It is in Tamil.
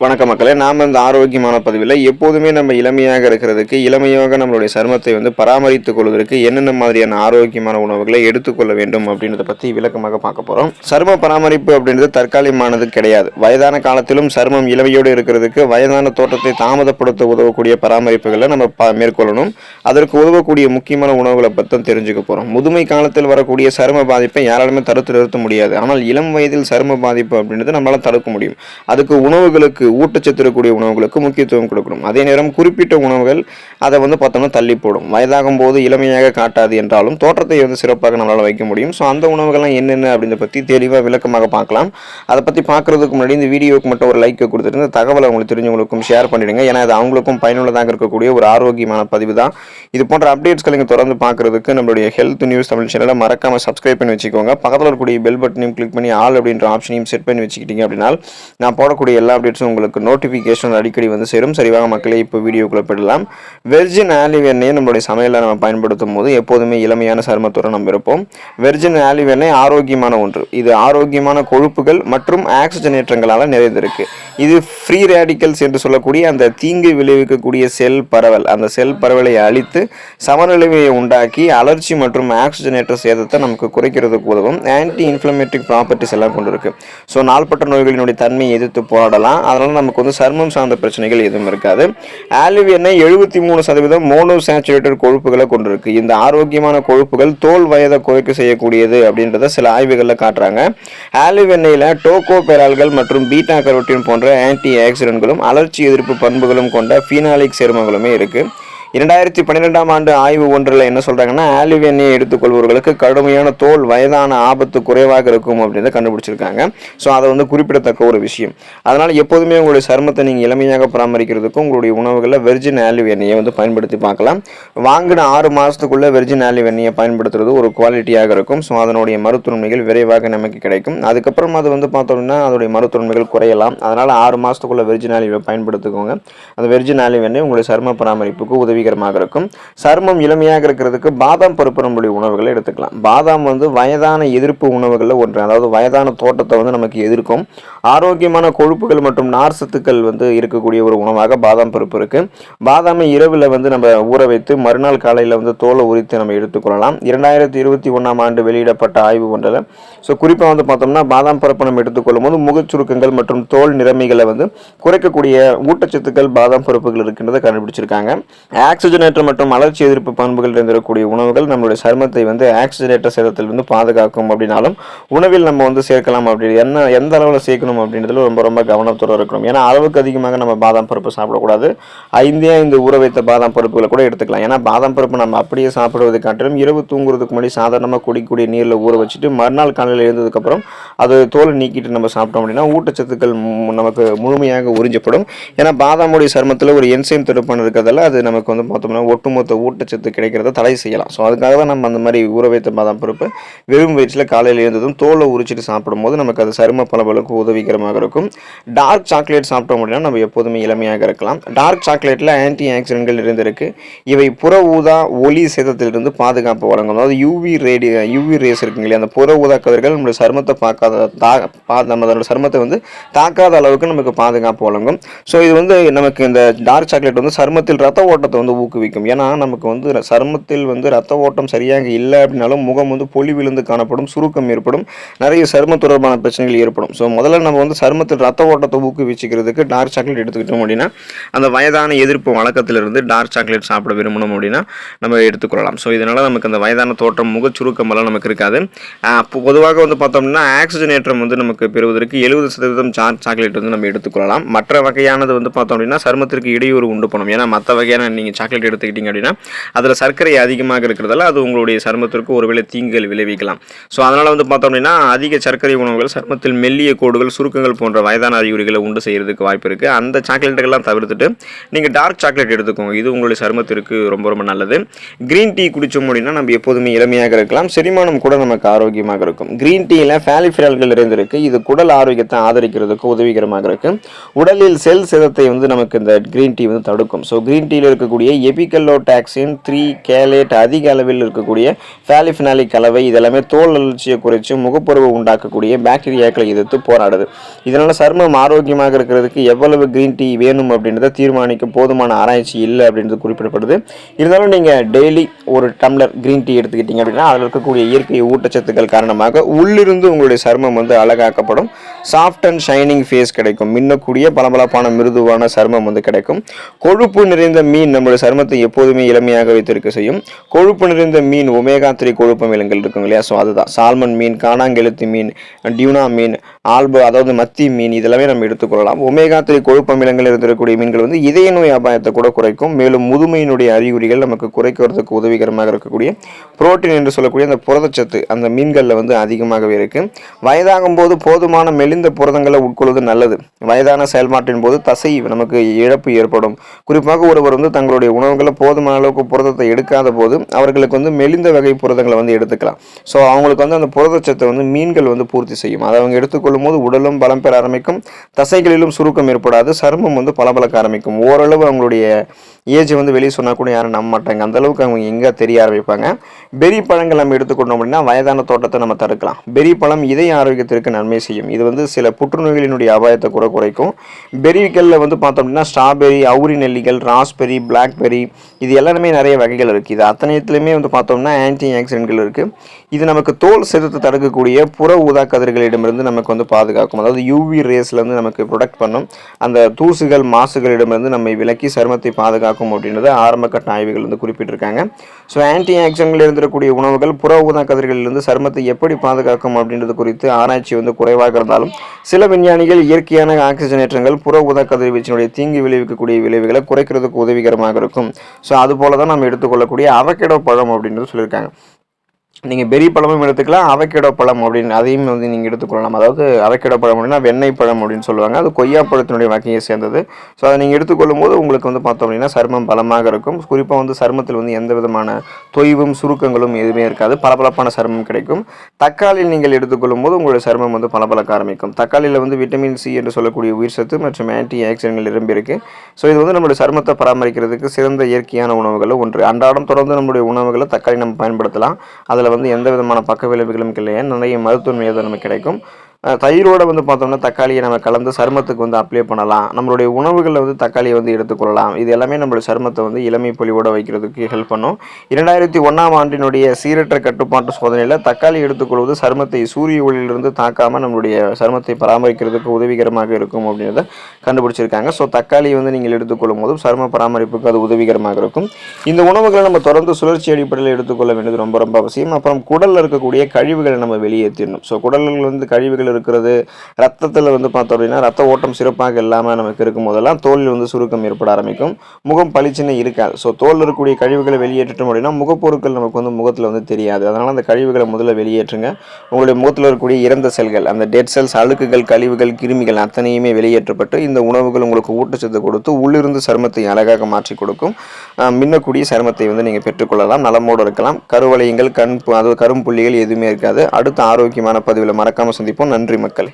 வணக்க மக்களே நாம் இந்த ஆரோக்கியமான பதிவில் எப்போதுமே நம்ம இளமையாக இருக்கிறதுக்கு இளமையாக நம்மளுடைய சருமத்தை வந்து பராமரித்துக் கொள்வதற்கு என்னென்ன மாதிரியான ஆரோக்கியமான உணவுகளை எடுத்துக்கொள்ள வேண்டும் அப்படின்றத பற்றி விளக்கமாக பார்க்க போகிறோம் சரும பராமரிப்பு அப்படின்றது தற்காலிகமானது கிடையாது. வயதான காலத்திலும் சருமம் இளமையோடு இருக்கிறதுக்கு வயதான தோற்றத்தை தாமதப்படுத்த உதவக்கூடிய பராமரிப்புகளை நம்ம ப மேற்கொள்ளணும். அதற்கு உதவக்கூடிய முக்கியமான உணவுகளை பற்றி தெரிஞ்சுக்க போகிறோம் முதுமை காலத்தில் வரக்கூடிய சரும பாதிப்பை யாராலுமே தடுத்து நிறுத்த முடியாது. ஆனால் இளம் வயதில் சரும பாதிப்பு அப்படின்றது நம்மளால் தடுக்க முடியும். அதுக்கு உணவுகளுக்கு ஊட்டச்சத்து இருக்கக்கூடிய உணவுகளுக்கு முக்கியத்துவம் கொடுக்கணும். அதே நேரம் குறிப்பிட்ட உணவுகள் அதை வந்து பார்த்தோம்னா தள்ளி போடும். வயதாகும் போது இளமையாக காட்டாது என்றாலும் தோற்றத்தை வந்து சிறப்பாக நம்மளால் வைக்க முடியும். ஸோ அந்த உணவுகள்லாம் என்னென்ன அப்படின்றத பற்றி தெளிவாக விளக்கமாக பார்க்கலாம். அதை பற்றி பார்க்குறதுக்கு முன்னாடி இந்த வீடியோவுக்கு மட்டும் ஒரு லைக்கை கொடுத்துட்டு இந்த தகவலை உங்களுக்கு தெரிஞ்சவங்களுக்கும் ஷேர் பண்ணிடுங்க. ஏன்னா அது அவங்களுக்கும் பயனுள்ளதாக இருக்கக்கூடிய ஒரு ஆரோக்கியமான பதிவு தான். இது போன்ற அப்டேட்ஸ்களை நீங்கள் தொடர்ந்து பார்க்குறதுக்கு நம்மளுடைய ஹெல்த் நியூஸ் தமிழ் சேனலை மறக்காமல் சப்ஸ்கிரைப் பண்ணி வச்சுக்கோங்க. பக்கத்தில் இருக்கக்கூடிய பெல் பட்டனையும் கிளிக் பண்ணி ஆல் அப்படின்ற ஆப்ஷனையும் செட் பண்ணி வச்சுக்கிட்டீங்க அப்படின்னா நான் போடக்கூடிய எல்லா அப்டேட்ஸும் உங்களுக்கு நோட்டிஃபிகேஷன் அடிக்கடி வந்து சேரும். சரிவாக மக்களே இப்போ வீடியோக்குள்ள போயிடலாம். வெர்ஜின் ஆலிவ் எண்ணெயை நம்மளுடைய சமையலில் நம்ம பயன்படுத்தும் போது எப்போதுமே இளமையான சருமத்துடன் நம்ம இருப்போம். வெர்ஜின் ஆலிவ் எண்ணெய் ஆரோக்கியமான ஒன்று. இது ஆரோக்கியமான கொழுப்புகள் மற்றும் ஆக்சிஜனேற்றங்களால் நிறைந்திருக்கு. இது ஃப்ரீ ரேடிக்கல்ஸ் என்று சொல்லக்கூடிய அந்த தீங்கு விளைவிக்கக்கூடிய செல் பரவல். அந்த செல் பரவலை அழித்து சமநிலையை உண்டாக்கி அலர்ச்சி மற்றும் ஆக்சிஜனேற்ற சேதத்தை நமக்கு குறைக்கிறதுக்கு உதவும். ஆன்டி இன்ஃப்ளமேட்டிக் ப்ராப்பர்ட்டிஸ் எல்லாம் கொண்டு இருக்கு ஸோ நாள்பட்ட நோய்களினுடைய தன்மையை எதிர்த்து போராடலாம். அதனால் நமக்கு வந்து சர்மம் சார்ந்த பிரச்சனைகள் எதுவும் இருக்காது. ஆலிவ் எண்ணெய் எழுபத்தி மூணு சதவீதம் மோனோ சேச்சுரேட்டட் கொழுப்புகளை கொண்டிருக்கு. இந்த ஆரோக்கியமான கொழுப்புகள் தோல் வயதை குறைக்க செய்யக்கூடியது அப்படின்றத சில ஆய்வுகளில் காட்டுறாங்க. ஆலிவ் எண்ணெயில் டோகோ பெரால்கள் மற்றும் பீட்டா கரோட்டின் போன்ற ஆன்டி ஆக்சிடென்ட்களும் அலர்ச்சி எதிர்ப்பு பண்புகளும் கொண்ட ஃபீனாலிக் சேர்மங்களுமே இருக்குது இரண்டாயிரத்தி பன்னிரெண்டாம் ஆண்டு ஆய்வு ஒன்றில் என்ன சொல்றாங்கன்னா ஆலிவ் எண்ணெயை எடுத்துக்கொள்பவர்களுக்கு கடுமையான தோல் வயதான ஆபத்து குறைவாக இருக்கும் அப்படின்றத கண்டுபிடிச்சிருக்காங்க. ஸோ அதை வந்து குறிப்பிடத்தக்க ஒரு விஷயம். அதனால் எப்போதுமே உங்களுடைய சருமத்தை நீங்கள் இளமையாக பராமரிக்கிறதுக்கும் உங்களுடைய உணவுகளில் வெர்ஜின் ஆலிவ் எண்ணெயை வந்து பயன்படுத்தி பார்க்கலாம். வாங்கின ஆறு மாதத்துக்குள்ளே வெர்ஜின் ஆலிவ் எண்ணெயை பயன்படுத்துறது ஒரு குவாலிட்டியாக இருக்கும். ஸோ அதனுடைய மருத்துவமைகள் விரைவாக நமக்கு கிடைக்கும். அதுக்கப்புறம் அது வந்து பார்த்தோம்னா அதோடைய மருத்துவமைகள் குறையலாம். அதனால் ஆறு மாதத்துக்குள்ளே வெர்ஜின் ஆலிவை பயன்படுத்திக்கோங்க. அந்த வெர்ஜின் ஆலிவ் எண்ணெய் உங்களுடைய சரும பராமரிப்புக்கு உதவி ஆரோக்கியகரமாக இருக்கும். சருமம் இளமையாக இருக்கிறதுக்கு பாதாம் பருப்பு நம்மளுடைய உணவுகளை எடுத்துக்கலாம். பாதாம் வந்து வயதான எதிர்ப்பு உணவுகளில் ஒன்று. அதாவது வயதான தோட்டத்தை வந்து நமக்கு எதிர்க்கும். ஆரோக்கியமான கொழுப்புகள் மற்றும் நார் சத்துக்கள் வந்து இருக்கக்கூடிய ஒரு உணவாக பாதாம் பருப்பு இருக்கு. பாதாமை இரவில் வந்து நம்ம ஊற வைத்து மறுநாள் காலையில் வந்து தோலை உரித்து நம்ம எடுத்துக்கொள்ளலாம் இரண்டாயிரத்தி இருபத்தி ஒன்றாம் ஆண்டு வெளியிடப்பட்ட ஆய்வு ஒன்றில் ஸோ குறிப்பாக வந்து பார்த்தோம்னா பாதாம் பருப்பு நம்ம எடுத்துக்கொள்ளும் போது முகச்சுருக்கங்கள் மற்றும் தோல் நிறமைகளை வந்து குறைக்கக்கூடிய ஊட்டச்சத்துக்கள் பாதாம் பருப்புகள் இருக்கின்றதை கண்டுபிடிச்சிருக்காங்க. ஆக்சிஜனேற்ற மற்றும் அலர்ச்சி எதிர்ப்பு பண்புகள் இருந்திருக்கக்கூடிய உணவுகள் நம்மளுடைய சருமத்தை வந்து ஆக்சிஜனேற்ற சேதத்திலிருந்து பாதுகாக்கும் அப்படின்னாலும் உணவில் நம்ம வந்து சேர்க்கலாம் அப்படி என்ன எந்த அளவில் சேர்க்கணும் அப்படின்றதுல ரொம்ப ரொம்ப கவனத்தோடு இருக்கணும். ஏன்னா அளவுக்கு அதிகமாக நம்ம பாதாம் பருப்பு சாப்பிடக்கூடாது. ஐந்தே ஐந்து ஊற வைத்த பாதாம் பருப்புகளை கூட எடுத்துக்கலாம். ஏன்னா பாதாம் பருப்பு நம்ம அப்படியே சாப்பிடுவது காட்டிலும் இரவு தூங்குறதுக்கு முன்னாடி சாதாரணமாக குடிக்கக்கூடிய நீரில் ஊற வச்சுட்டு மறுநாள் காலையில் எழுந்ததுக்கப்புறம் அது தோலை நீக்கிட்டு நம்ம சாப்பிட்டோம் அப்படின்னா ஊட்டச்சத்துக்கள் மு- நமக்கு முழுமையாக உறிஞ்சப்படும். ஏன்னா பாதாமுடைய சருமத்தில் ஒரு என்சைம் தடுப்பான் இருக்கிறதால அது நமக்கு வந்து பார்த்தோம்னா ஒட்டுமொத்த ஊட்டச்சத்து கிடைக்கிறத தடை செய்யலாம். ஸோ அதுக்காக தான் நம்ம அந்த மாதிரி ஊற வைத்த பாதாம் பருப்பு வெறும் வயிற்றில் காலையில் எழுந்ததும் தோலை உரிச்சிட்டு சாப்பிடும்போது நமக்கு அது சரும பளபளக்கு உதவிகரமாக இருக்கும். டார்க் சாக்லேட் சாப்பிட்டோம் அப்படின்னா நம்ம எப்போதுமே இளமையாக இருக்கலாம். டார்க் சாக்லேட்டில் ஆன்டி ஆக்சிடென்ட்கள் இருந்திருக்கு இவை புற ஊதா ஒளி சேதத்திலிருந்து பாதுகாப்பு வழங்கும். அதாவது யூவி ரேடி யூவி ரேஸ் இருக்குங்க இல்லையா? அந்த புற ஊதா கதிர்கள் நம்மளுடைய சருமத்தை பார்க்காத தா பா நம்ம அதோட சருமத்தை வந்து தாக்காத அளவுக்கு நமக்கு பாதுகாப்பு வழங்கும். ஸோ இது வந்து நமக்கு இந்த டார்க் சாக்லேட் வந்து சருமத்தில் ரத்த ஓட்டத்தை வந்து ஊக்குவிக்கும். ஏன்னா நமக்கு வந்து சருமத்தில் வந்து ரத்த ஓட்டம் சரியாக இல்லை அப்படின்னாலும் முகம் வந்து பொலி விழுந்து காணப்படும் சுருக்கம் ஏற்படும் நிறைய சரும தொடர்பான பிரச்சனைகள் ஏற்படும். ஸோ முதல்ல நம்ம வந்து சருமத்தில் ரத்த ஓட்டத்தை ஊக்குவிச்சுக்கிறதுக்கு டார்க் சாக்லேட் எடுத்துக்கிட்டோம் அப்படின்னா அந்த வயதான எதிர்ப்பு வழக்கத்திலிருந்து டார்க் சாக்லேட் சாப்பிட விரும்பணும் அப்படின்னா நம்ம எடுத்துக்கொள்ளலாம். ஸோ இதனால் நமக்கு அந்த வயதான தோற்றம் முகச்சுருக்கம் எல்லாம் நமக்கு இருக்காது. பொதுவாக வந்து பார்த்தோம்னா ஆக்சிஜனேற்றம் வந்து நமக்கு பெறுவதற்கு எழுபது சதவீதம் சார்ஜ் சாக்லேட் வந்து நம்ம எடுத்துக்கொள்ளலாம். மற்ற வகையானது வந்து பார்த்தோம் அப்படின்னா சருமத்திற்கு இடையூறு உண்டு பண்ணும். ஏன்னா மற்ற வகையான நீங்கள் சாக்லேட் எடுத்துக்கிட்டீங்க அப்படின்னா அதில் சர்க்கரை அதிகமாக இருக்கிறதால அது உங்களுடைய சருமத்திற்கு ஒருவேளை தீங்குகள் விளைவிக்கலாம். ஸோ அதனால் வந்து பார்த்தோம் அப்படின்னா அதிக சர்க்கரை உணவுகள் சருமத்தில் மெல்லிய கோடுகள் சுருக்கங்கள் போன்ற வயதான அறிகுறிகளை உண்டு செய்கிறதுக்கு வாய்ப்பு இருக்குது அந்த சாக்லேட்டுகள்லாம் தவிர்த்துட்டு நீங்கள் டார்க் சாக்லேட் எடுத்துக்கோங்க. இது உங்களுடைய சருமத்திற்கு ரொம்ப ரொம்ப நல்லது. க்ரீன் டீ குடித்தோம் அப்படின்னா நம்ம எப்போதுமே இளமையாக இருக்கலாம். செரிமானம் கூட நமக்கு ஆரோக்கியமாக இருக்கும். க்ரீன் டீயில் ஃபேலிஃபிரால்கள் இருந்திருக்கு இது குடல் ஆரோக்கியத்தை ஆதரிக்கிறதுக்கு உதவிகரமாக இருக்குது உடலில் செல் சேதத்தை வந்து நமக்கு இந்த க்ரீன் டீ வந்து தடுக்கும். ஸோ க்ரீன் டீயில் இருக்கக்கூடிய இருக்கக்கூடிய எபிகல்லோடாக்சின் த்ரீ கேலேட் அதிக அளவில் இருக்கக்கூடிய ஃபேலிஃபினாலிக் கலவை இதெல்லாமே தோல் அழற்சியை குறைச்சி முகப்பருவை உண்டாக்கக்கூடிய பாக்டீரியாக்களை எதிர்த்து போராடுது. இதனால் சருமம் ஆரோக்கியமாக இருக்கிறதுக்கு எவ்வளவு க்ரீன் டீ வேணும் அப்படின்றத தீர்மானிக்க போதுமான ஆராய்ச்சி இல்லை அப்படின்றது குறிப்பிடப்படுது. இருந்தாலும் நீங்கள் டெய்லி ஒரு டம்ளர் க்ரீன் டீ எடுத்துக்கிட்டீங்க அப்படின்னா அதில் இருக்கக்கூடிய இயற்கை ஊட்டச்சத்துக்கள் காரணமாக உள்ளிருந்து உங்களுடைய சருமம் வந்து அழகாக்கப்படும். சாஃப்ட் அண்ட் ஷைனிங் ஃபேஸ் கிடைக்கும். மின்னக்கூடிய பளபளப்பான மிருதுவான சருமம் வந்து கிடைக்கும். கொழுப்பு நிறைந்த மீன் நம்மளுடைய சருமத்தை எப்போதுமே இளமையாக வைத்திருக்க செய்யும். கொழுப்பு நிறைந்த மீன் ஒமேகா த்ரீ கொழுப்பு மீன்கள் இருக்கும் இல்லையா? ஸோ அதுதான். சால்மன் மீன் காணாங்கெழுத்து மீன் டியூனா மீன் ஆல்போ அதாவது மத்தி மீன் இதெல்லாமே நம்ம எடுத்துக்கொள்ளலாம் ஒமேகா த்ரீ கொழுப்பமிலங்கள் இருந்திருக்கக்கூடிய மீன்கள் வந்து இதய நோய் அபாயத்தை கூட குறைக்கும். மேலும் முதுமையினுடைய அறிகுறிகள் நமக்கு குறைக்கிறதுக்கு உதவிகரமாக இருக்கக்கூடிய புரோட்டீன் என்று சொல்லக்கூடிய அந்த புரதச்சத்து அந்த மீன்களில் வந்து அதிகமாகவே இருக்குது வயதாகும் போது போதுமான மெலிந்த புரதங்களை உட்கொள்வது நல்லது. வயதான செயல்பாட்டின் போது தசை நமக்கு இழப்பு ஏற்படும். குறிப்பாக ஒருவர் வந்து தங்களுடைய உணவுகளை போதுமான அளவுக்கு புரதத்தை எடுக்காத போது அவர்களுக்கு வந்து மெலிந்த வகை புரதங்களை வந்து எடுத்துக்கலாம். ஸோ அவங்களுக்கு வந்து அந்த புரதச்சத்தை வந்து மீன்கள் வந்து பூர்த்தி செய்யும். அதை அவங்க எடுத்துக்கொள்ளும் போது உடலும் பலம் பெற ஆரம்பிக்கும். தசைகளிலும் சுருக்கம் ஏற்படாது. சருமம் வந்து பளபளக்க ஆரம்பிக்கும். ஓரளவு அவங்களுடைய ஏஜ் வந்து வெளியே சொன்னால் கூட யாரும் நம்ப மாட்டாங்க. அந்த அளவுக்கு அவங்க எங்கே தெரிய ஆரம்பிப்பாங்க. பெரி பழங்கள் நம்ம எடுத்துக்கொண்டோம் அப்படின்னா வயதான தோட்டத்தை நம்ம தடுக்கலாம். பெரி பழம் இதய ஆரோக்கியத்திற்கு நன்மை செய்யும். இது வந்து சில புற்றுநோய்களினுடைய அபாயத்தை கூட குறைக்கும். பெரிகளில் வந்து பார்த்தோம் அப்படின்னா ஸ்ட்ராபெரி அவுரி நெல்லிகள் ராஸ்பெரி பிளாக்பெரி இது எல்லாமே நிறைய வகைகள் இருக்குது இது அத்தனையத்துலையுமே வந்து பார்த்தோம்னா ஆன்டி ஆக்சிடென்ட்கள் இருக்குது இது நமக்கு தோல் செதுத்து தடுக்கக்கூடிய புற ஊதா கதிர்களிடமிருந்து நமக்கு வந்து பாதுகாக்கும். அதாவது யூவி ரேஸ்லேருந்து நமக்கு ப்ரொடெக்ட் பண்ணும். அந்த தூசுகள் மாசுகளிடமிருந்து நம்மை விலக்கி சருமத்தை பாதுகாக்கும் அப்படின்றத ஆரம்ப கட்ட ஆய்வுகள் வந்து குறிப்பிட்டிருக்காங்க. ஸோ ஆன்டி ஆக்சன்களில் இருந்திருக்கக்கூடிய உணவுகள் புற ஊதா கதிர்களிலிருந்து சருமத்தை எப்படி பாதுகாக்கும் அப்படின்றது குறித்து ஆராய்ச்சி வந்து குறைவாக இருந்தாலும் சில விஞ்ஞானிகள் இயற்கையான ஆக்சிஜனேற்றங்கள் புற ஊதா கதிர்வீச்சினுடைய தீங்கு விளைவிக்கக்கூடிய விளைவுகளை குறைக்கிறதுக்கு உதவிகரமாக இருக்கும். ஸோ அது போல தான் நம்ம எடுத்துக்கொள்ளக்கூடிய அவக்கிட பழம் அப்படின்றது சொல்லியிருக்காங்க. நீங்கள் பெரிய பழமும் எடுத்துக்கலாம் அவக்கேடோ பழம் அப்படின்னு அதையும் வந்து நீங்கள் எடுத்துக்கொள்ளலாம். அதாவது அவக்கேடோ பழம் அப்படின்னா வெண்ணெய் பழம் அப்படின்னு சொல்லுவாங்க. அது கொய்யா பழத்தினுடைய வகையை சேர்ந்தது. ஸோ அதை நீங்கள் எடுத்துக்கொள்ளும் போது உங்களுக்கு வந்து பார்த்தோம் அப்படின்னா சருமம் பலமாக இருக்கும். குறிப்பாக வந்து சருமத்தில் வந்து எந்த விதமான தொய்வும் சுருக்கங்களும் எதுவுமே இருக்காது. பளபளப்பான சருமம் கிடைக்கும். தக்காளி நீங்கள் எடுத்துக்கொள்ளும் போது உங்களுடைய சருமம் வந்து பளபளக்க ஆரம்பிக்கும். தக்காளியில் வந்து விட்டமின் சி என்று சொல்லக்கூடிய உயிர் சத்து மற்றும் ஆன்டி ஆக்சிடென்ட்கள் நிரம்பி இருக்கு. ஸோ இது வந்து நம்மளுடைய சருமத்தை பராமரிக்கிறதுக்கு சிறந்த இயற்கையான உணவுகள் ஒன்று. அன்றாடம் தொடர்ந்து நம்முடைய உணவுகளை தக்காளி நம்ம பயன்படுத்தலாம். அதில் வந்து எந்த விதமான பக்க விளைவுகளும் இல்லை நிறைய மருத்துவ நமக்கு கிடைக்கும். தயிரோடு வந்து பார்த்தோம்னா தக்காளியை நம்ம கலந்து சருமத்துக்கு வந்து அப்ளை பண்ணலாம். நம்மளுடைய உணவுகளில் வந்து தக்காளியை வந்து எடுத்துக்கொள்ளலாம். இது எல்லாமே நம்மளுடைய சருமத்தை வந்து இளமை பொலிவோட வைக்கிறதுக்கு ஹெல்ப் பண்ணும். இரண்டாயிரத்தி ஒன்றாம் ஆண்டினுடைய சீரற்ற கட்டுப்பாட்டு சோதனையில் தக்காளி எடுத்துக்கொள்வது சருமத்தை சூரிய ஒளியிலிருந்து தாக்காமல் நம்மளுடைய சருமத்தை பராமரிக்கிறதுக்கு உதவிகரமாக இருக்கும் அப்படின்றத கண்டுபிடிச்சிருக்காங்க. ஸோ தக்காளி வந்து நீங்கள் எடுத்துக்கொள்ளும் போது சரும பராமரிப்புக்கு அது உதவிகரமாக இருக்கும். இந்த உணவுகளை நம்ம தொடர்ந்து சுழற்சி அடிப்படையில் எடுத்துக்கொள்ள வேண்டியது ரொம்ப ரொம்ப அவசியம். அப்புறம் குடலில் இருக்கக்கூடிய கழிவுகளை நம்ம வெளியேற்றிடணும். ஸோ குடலில் வந்து கழிவுகள் இருக்கிறது. ரத்தத்தில் வந்து பார்த்தோம் அப்படின்னா ரத்த ஓட்டம் சிறப்பாக இல்லாமல் நமக்கு இருக்கும் போதெல்லாம் தோலில் வந்து சுருக்கம் ஏற்பட ஆரம்பிக்கும். முகம் பளிச்சுன்னு இருக்காது. ஸோ தோலில் இருக்கக்கூடிய கழிவுகளை வெளியேற்றிட்டோம் அப்படின்னா முகப்பொருட்கள் நமக்கு வந்து முகத்தில் வந்து தெரியாது. அதனால் அந்த கழிவுகளை முதல்ல வெளியேற்றுங்க. உங்களுடைய முகத்தில் இருக்கக்கூடிய இறந்த செல்கள் அந்த டெட் செல்ஸ் அழுக்குகள் கழிவுகள் கிருமிகள் அத்தனையுமே வெளியேற்றப்பட்டு இந்த உணவுகள் உங்களுக்கு ஊட்டச்சத்து கொடுத்து உள்ளிருந்து சருமத்தை அழகாக மாற்றி கொடுக்கும். மின்னக்கூடிய சருமத்தை வந்து நீங்கள் பெற்றுக்கொள்ளலாம். நலமோடு இருக்கலாம். கருவளையங்கள் கண் அதாவது கரும்புள்ளிகள் எதுவுமே இருக்காது. அடுத்த ஆரோக்கியமான பதிவில் மறக்காமல் சந்திப்போம். நன்றி மக்கள்.